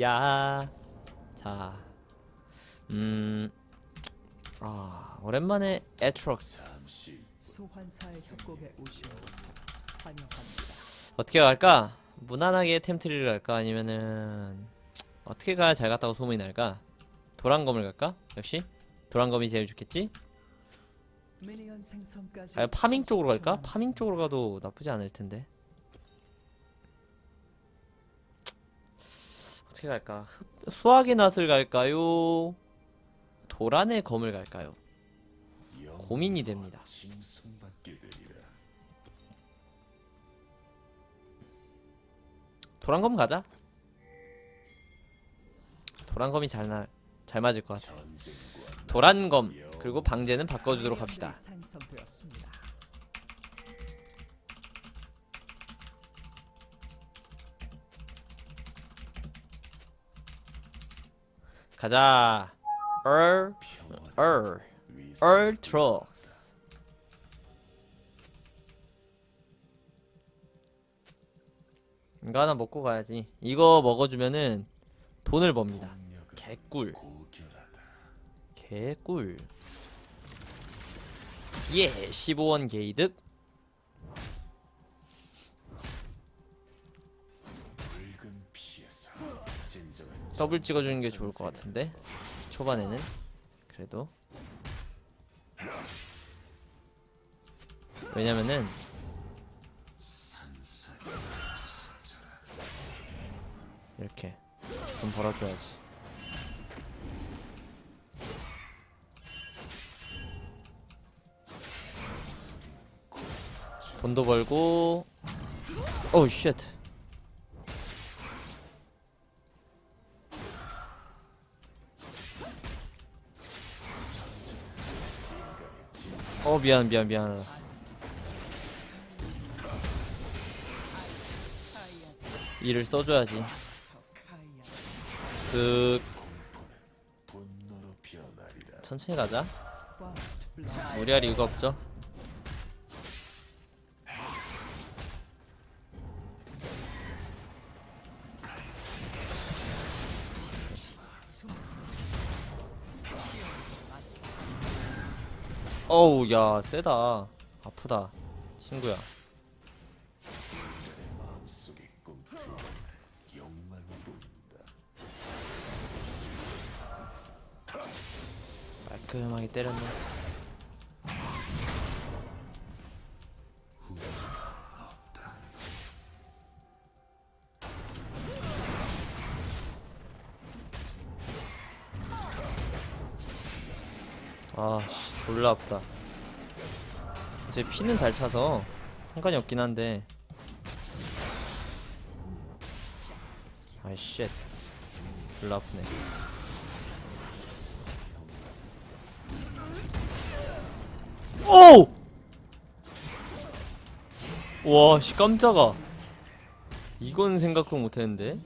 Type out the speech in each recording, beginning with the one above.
야. 자. 음. 아, 오랜만에 에트록스. 소환사의 협곡에 오신 것을 환영합니다. 어떻게 갈까? 무난하게 템트리를 갈까? 아니면은 어떻게 가야 잘 갔다고 소문이 날까? 도란검을 갈까? 역시 도란검이 제일 좋겠지? 미니언 생성까지 아, 파밍 쪽으로 갈까? 30초 파밍 쪽으로 가도 나쁘지 않을 텐데. 어떻게 갈까? 흡- 수학의 낫을 갈까요? 도란의 검을 갈까요? 고민이 됩니다. 도란검 가자. 도란검이 잘 나, 잘 맞을 것 같아. 도란검 그리고 방제는 바꿔주도록 합시다. 미니언들이 생성되었습니다. 가자. 얼, 얼, 얼트록스. 이거 하나 먹고 가야지. 이거 먹어주면은 돈을 법니다. 개꿀. 개꿀. 예, 15원 게이득. 더블 찍어주는 게 좋을 것 같은데 초반에는. 그래도. 왜냐면은 이렇게 좀 벌어줘야지. 돈도 벌고 오우 쉣 어 미안 미안 미안. 일을 써줘야지. 쓱 천천히 가자. 무리할 이유가 없죠 어우 야 세다. 아프다. 친구야. 깔끔하게 때렸네 졸라 아프다 제 피는 잘 차서 상관이 없긴 한데 아이 쉣 졸라 아프네 오! 와, 씨, 깜짝아. 이건 생각도 못했는데.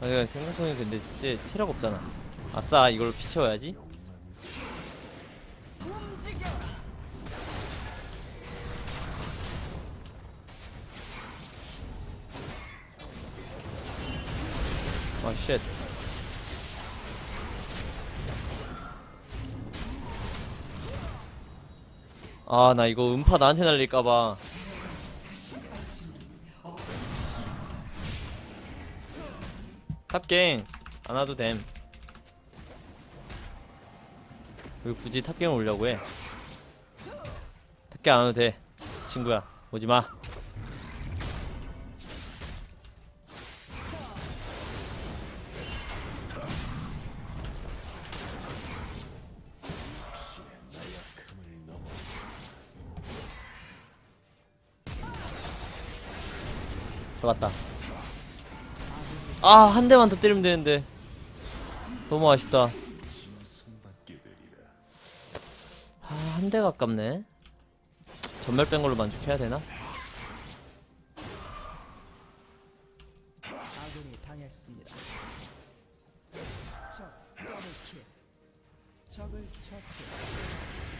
아, 내가 생각해보니까 근데 진짜 체력 없잖아. 아싸, 이걸로 피 채워야지. 쉣. 아, 나 이거 음파 나한테 날릴까봐. 탑갱 안 와도 됨. 왜 굳이 탑갱을 오려고 해? 탑갱 안 와도 돼. 친구야, 오지 마. 아, 한 대만 더 때리면 되는데. 너무 아쉽다. 아, 한 대 가깝네. 전멸 뺀 걸로 만족해야 되나?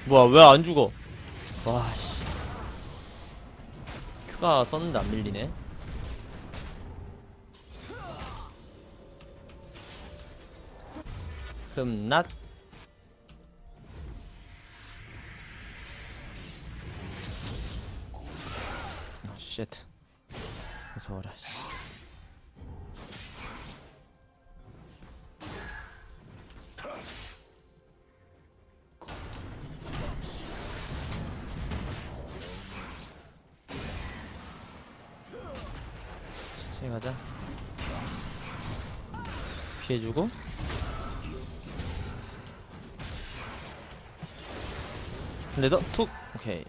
뭐야, 왜 안 죽어? 와, 씨. 큐가 썼는데 안 밀리네. 흠낫. 아, 쉣 무서워라 씨. 천천히 가자. 피해주고 레더 툭. 오케이.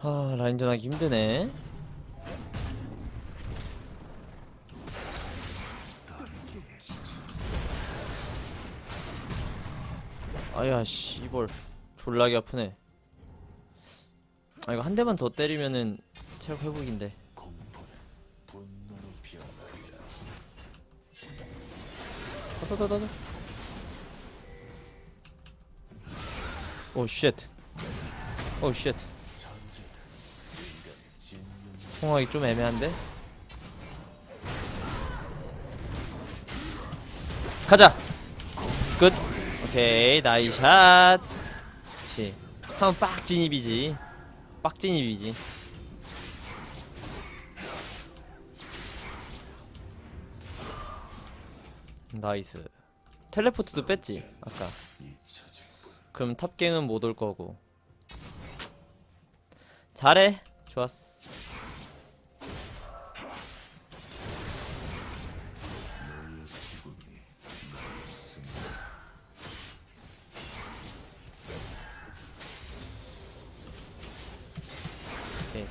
아 라인전 하기 힘드네. 아야 씨볼. 졸라게 아프네 아 이거 한 대만 더 때리면은 체력 회복인데. 오쉣 오쉣 통하기 좀 애매한데? 가자! 끝. 오케이 나이샷. 그치. 하면 빡 진입이지 빡 진입이지. 나이스. 텔레포트도 뺐지 아까. 그럼 탑갱은 못 올 거고. 잘해. 좋았어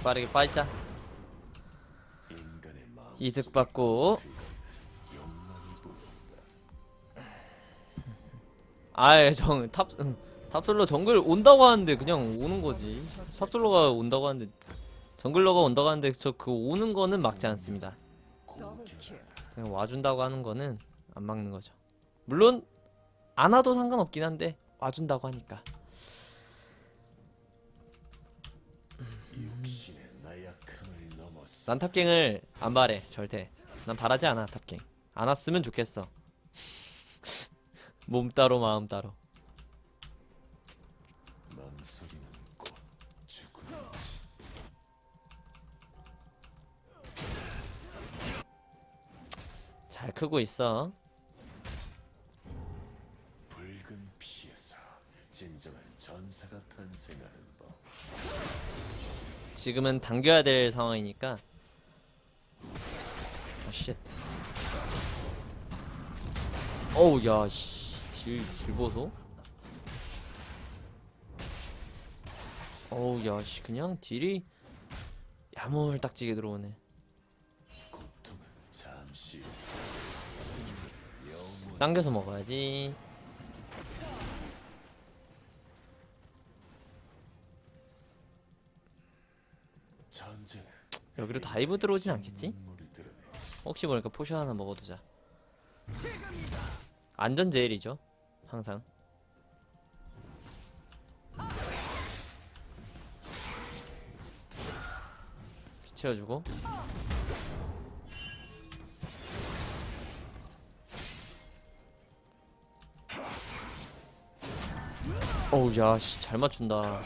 빠르게 빠지자. 이득 받고. 아예 정탑 응, 탑솔러 정글 온다고 하는데 그냥 오는 거지. 탑솔러가 온다고 하는데 정글러가 온다고 하는데 저 그 오는 거는 막지 않습니다. 그냥 와준다고 하는 거는 안 막는 거죠. 물론 안 와도 상관없긴 한데 와준다고 하니까 난 탑갱을 안 바래 절대. 난 바라지 않아 탑갱. 안 왔으면 좋겠어. 몸 따로 마음 따로. 잘 크고 있어. 붉은 피에서 진정한 전사가 탄생하는 법. 지금은 당겨야 될 상황이니까 아쉣 어우 야씨. 딜 보소. 어우 야씨. 그냥 딜이 야물딱지게 들어오네. 당겨서 먹어야지. 여기로 다이브 들어오진 않겠지? 혹시 모르니까 포션 하나 먹어두자. 안전 제일이죠 항상. 피 채워주고. 어우 야씨 잘 맞춘다.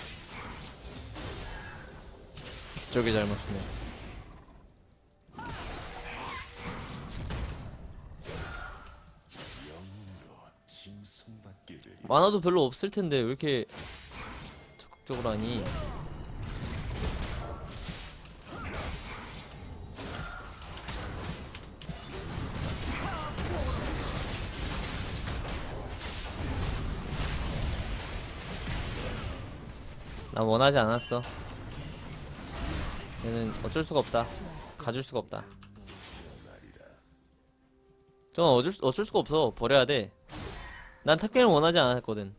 저게 잘 맞추네 만화도 별로 없을 텐데 왜 이렇게 적극적으로 하니? 나 원하지 않았어. 얘는 어쩔 수가 없다. 가줄 수가 없다. 저 어쩔 수, 어쩔 수가 없어. 버려야 돼. 난 탑갱을 원하지 않았거든.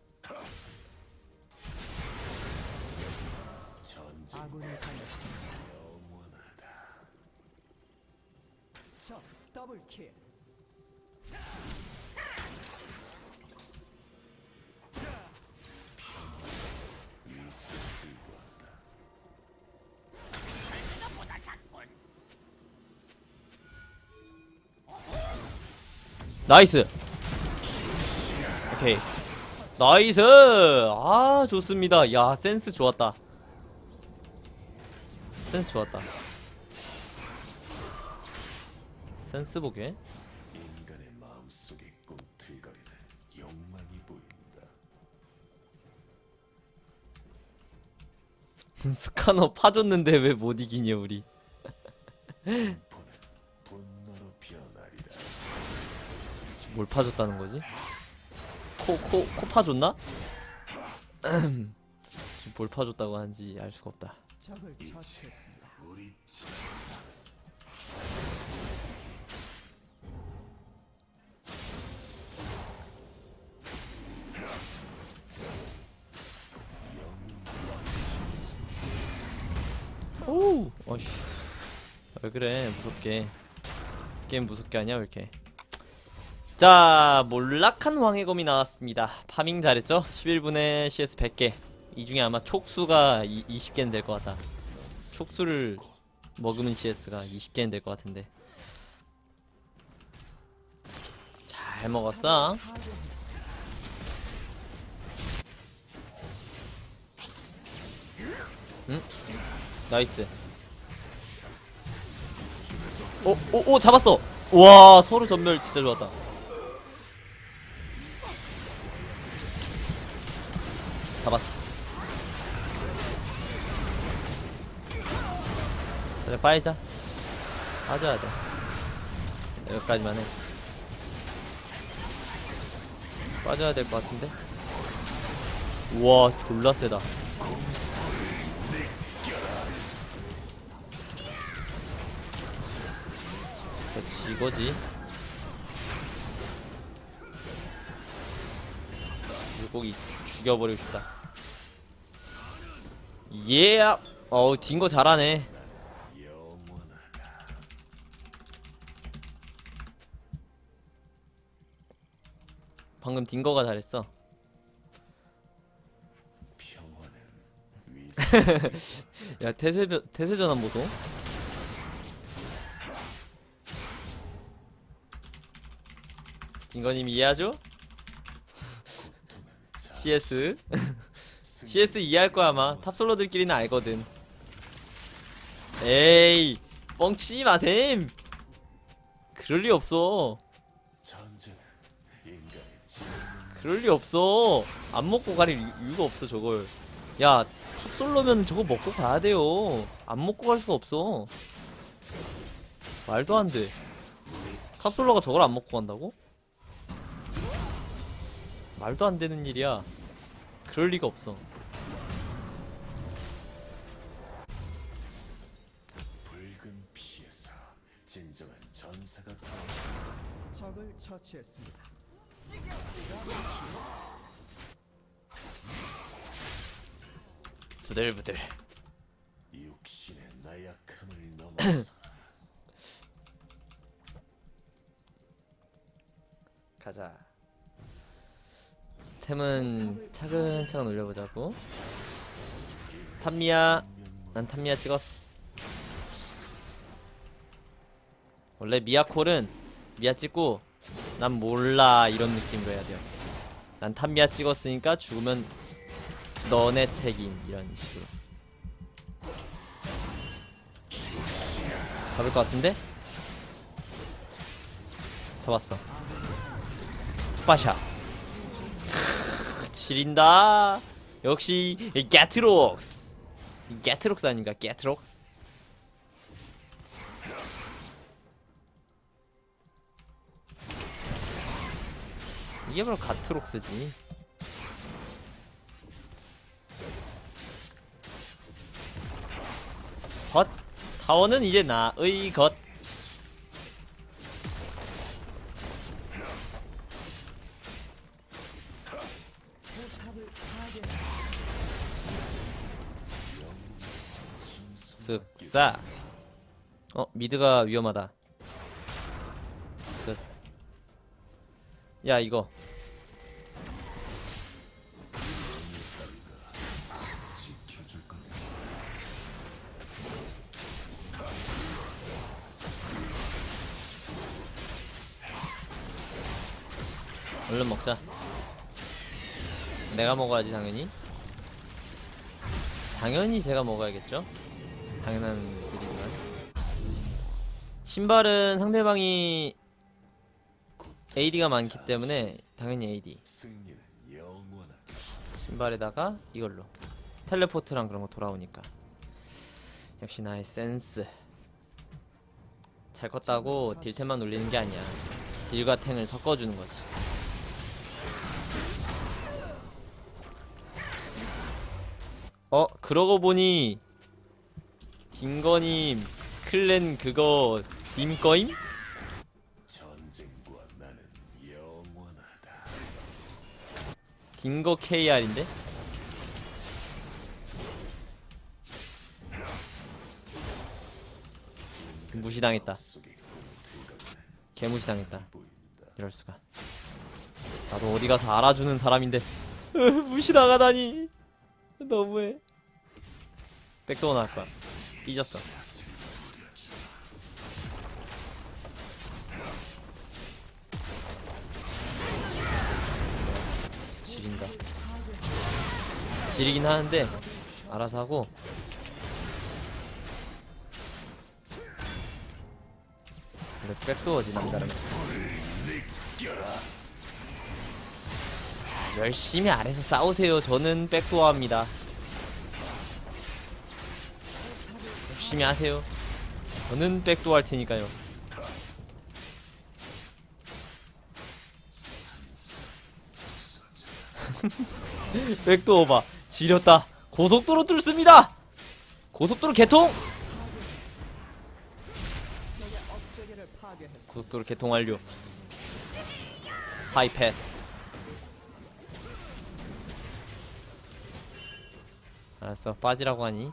나이스 오케이. 나이스! 아 좋습니다. 야 센스 좋았다. 센스 좋았다. 센스 보게. 인간의 마음속에 꿈틀거리는 욕망이 보인다. 스카너 파줬는데 왜 못 이기냐 우리. 변하리라. 뭘 파줬다는 거지? 코, 코, 코 파줬나? 뭘 파줬다고 하는지 알 수가 없다. 적을 처치했습니다. 우리 집 오! 어씨. 왜 그래, 무섭게. 게임 무섭게 하냐, 왜 이렇게. 자, 몰락한 왕의 검이 나왔습니다. 파밍 잘했죠? 11분에 CS 100개. 이 중에 아마 촉수가 이, 20개는 될 것 같다. 촉수를 먹으면 CS가 20개는 될 것 같은데. 잘 먹었어. 파괴했습니다. 나이스. 오, 오, 오, 잡았어! 와, 서로 전멸 진짜 좋았다. 그래, 빠이자. 빠져야 돼. 여기까지만 해. 빠져야 될 것 같은데? 우와, 졸라 세다. 그렇지 이거지 물고기 죽여버리고 싶다 예 어우 딩거 잘하네 영원하다. 방금 딩거가 잘했어. 야 태세 태세 전환 보소. 딩거님 이해하죠? CS CS 이해할 거야 아마. 탑솔러들끼리는 알거든. 에이 뻥치지 마셈. 그럴 리 없어 그럴 리 없어. 안 먹고 갈 이유- 이유가 없어 저걸. 야 탑솔러면 저거 먹고 가야 돼요. 안 먹고 갈 수가 없어. 말도 안돼. 탑솔러가 저걸 안 먹고 간다고? 말도 안 되는 일이야. 그럴 리가 없어. 붉은 피에서 진정한 전사가 타 적을 처치했습니다. 부들부들. 육신의 나약함을 넘어서 가자. 템은 차근차근 올려보자고. 탐미야 난 탐미야 찍었어 원래 미아콜은 미아 찍고 난 몰라 이런 느낌으로 해야 돼요. 난 탐미야 찍었으니까 죽으면 너네 책임 이런 식으로. 잡을 것 같은데? 잡았어. 빠샤. 지린다. 역시 이 게트록스. 이 게트록스 아닌가? 게트록스 이게 바로 가트록스지. 것. 타워는 이제 나의 것. 쓱싸 어 미드가 위험하다 야 이거. 얼른 먹자. 내가 먹어야지 당연히. 당연히 제가 먹어야겠죠. 당연한 일이지만. 신발은 상대방이 AD가 많기 때문에 당연히 AD. 신발에다가 이걸로 텔레포트랑 그런 거 돌아오니까. 역시 나의 센스. 잘 컸다고 딜템만 올리는 게 아니야. 딜과 탱을 섞어주는 거지. 어, 그러고 보니 딩거님 클랜 그거 님 거임? 딩거 KR인데? 무시당했다. 개무시당했다. 보인다. 이럴 수가. 나도 어디 가서 알아주는 사람인데 으, 무시당하다니. 너무해. 백도어 나올 거야. 삐졌어. 지리긴 하는데 알아서 하고. 근데 백도어지 남다르면. 자, 열심히 아래서 싸우세요. 저는 백도어 합니다. 열심히 하세요. 저는 백도어 할 테니까요. 백도어 봐. 지렸다. 고속도로 뚫습니다. 고속도로 개통. 고속도로 개통 완료. 하이패스. 알았어. 빠지라고 하니.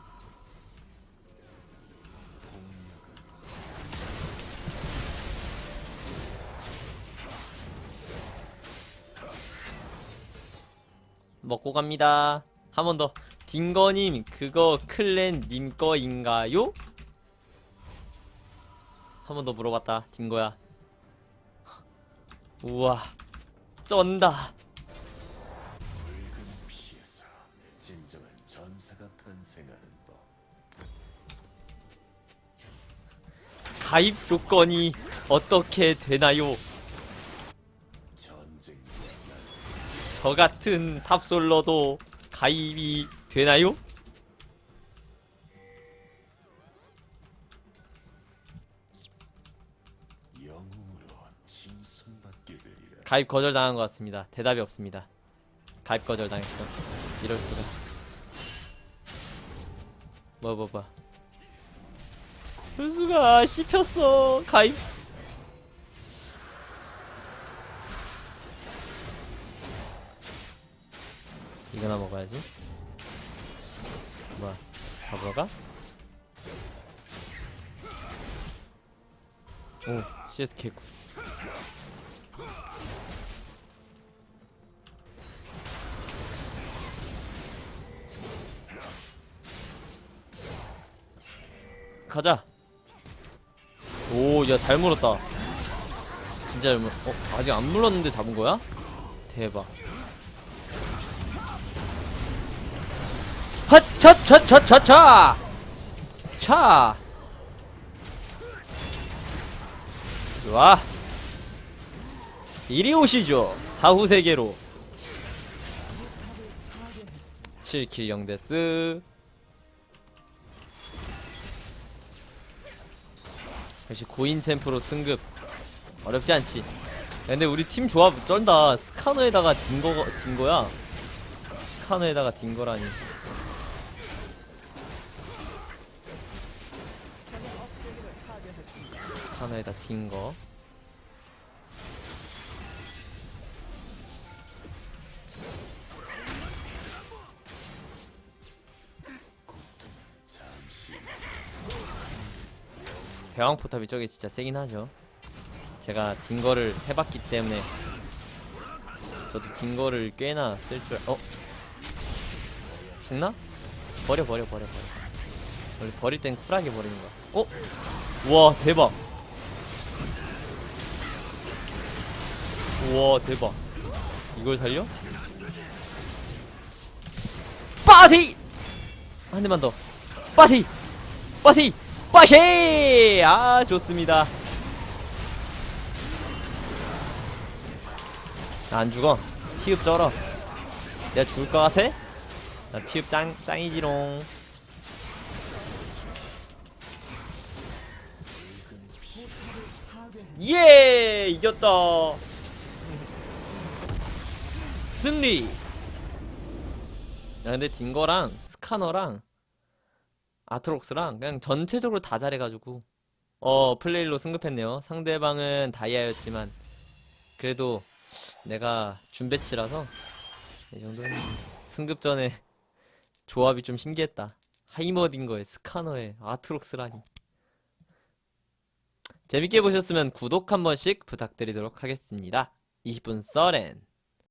먹고 갑니다. 한 번 더. 딩거님, 그거 클랜 님 거인가요? 한 번 더 물어봤다. 딩거야. 우와. 쩐다. 가입 조건이 어떻게 되나요? 저 같은 탑솔러도 가입이 되나요? 가입 거절 당한 것 같습니다. 대답이 없습니다. 가입 거절 당했어. 이럴 수가. 뭐뭐 뭐. 현수가 씹혔어. 가입. 이거나 먹어야지. 뭐야? 잡으러 가? 오, CS 개구. 가자. 오, 야, 잘 물었다. 진짜 잘 물, 어, 아직 안 물었는데 잡은 거야? 대박. 헛, 첫, 첫, 첫, 첫, 차! 차! 좋아. 이리 오시죠. 사후 세계로. 7킬 0데스. 역시 고인 챔프로 승급 어렵지 않지. 야, 근데 우리 팀 조합 쩐다. 스카너에다가 딩거 딩거야. 스카너에다가 딩거라니. 딩거. 잠시 대왕 포탑이 저게 진짜 세긴 하죠. 제가 딩거를 해봤기 때문에 저도 딩거를 꽤나 쓸 줄. 어? 죽나? 버려 버려 버려 버려. 원래 버릴 땐 쿨하게 버리는 거야. 어? 우와 대박. 우와 대박. 이걸 살려? 빠티! 한 대만 더. 빠티! 빠티! 빠시! 아, 좋습니다. 안 죽어. 피읍 쩔어. 내가 죽을 것 같아? 나 피읍 짱, 짱이지롱. 예! 이겼다. 승리! 야, 근데 딩거랑 스카너랑 아트록스랑 그냥 전체적으로 다 잘해가지고 어 플레일로 승급했네요. 상대방은 다이아였지만 그래도 내가 준배치라서 이 정도는 승급 전에 조합이 좀 신기했다. 하이머 딩거에 스카너에 아트록스라니. 재밌게 보셨으면 구독 한 번씩 부탁드리도록 하겠습니다. 20분 썰엔